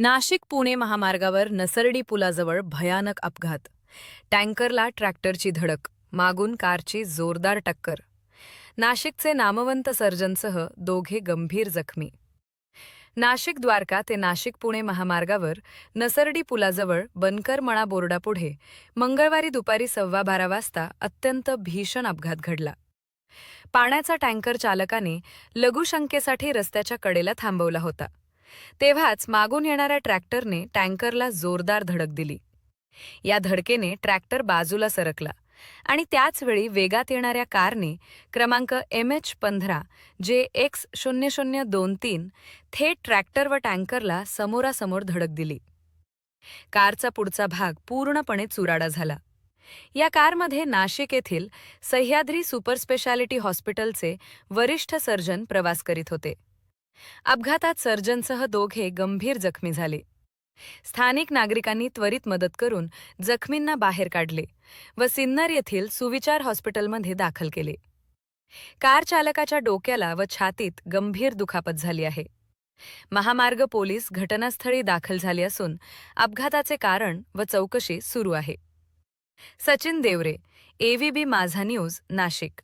नाशिक पुणे महामार्गावर नसर्डी पुलाजवळ भयानक अपघात. टँकरला ट्रॅक्टरची धडक मागून कारची जोरदार टक्कर. नाशिकचे नामवंत सर्जनसह दोघे गंभीर जखमी. नाशिक द्वारका ते नाशिक पुणे महामार्गावर नसर्डी पुलाजवळ बनकरमळा बोर्डापुढे मंगळवारी दुपारी सव्वा बारा वाजता अत्यंत भीषण अपघात घडला. पाण्याचा टँकर चालकाने लघुशंकेसाठी रस्त्याच्या कडेला थांबवला होता. तेव्हाच मागून येणाऱ्या ट्रॅक्टरने टँकरला जोरदार धडक दिली. या धडकेने ट्रॅक्टर बाजूला सरकला आणि त्याचवेळी वेगात येणाऱ्या कारने क्रमांक एम एच पंधरा जे एक्स शून्य शून्य दोन तीन थेट ट्रॅक्टर व टँकरला समोरासमोर धडक दिली. कारचा पुढचा भाग पूर्णपणे चुराडा झाला. या कारमध्ये नाशिक येथील सह्याद्री सुपर स्पेशालिटी हॉस्पिटलचे वरिष्ठ सर्जन प्रवास करीत होते. अपघातात सर्जनसह दोघे गंभीर जखमी झाले. स्थानिक नागरिकांनी त्वरित मदत करून जखमींना बाहेर काढले व सिन्नर येथील सुविचार हॉस्पिटलमध्ये दाखल केले. कार चालकाच्या डोक्याला व छातीत गंभीर दुखापत झाली आहे. महामार्ग पोलीस घटनास्थळी दाखल झाले असून अपघाताचे कारण व चौकशी सुरू आहे. सचिन देवरे एव्हीबी माझा न्यूज नाशिक.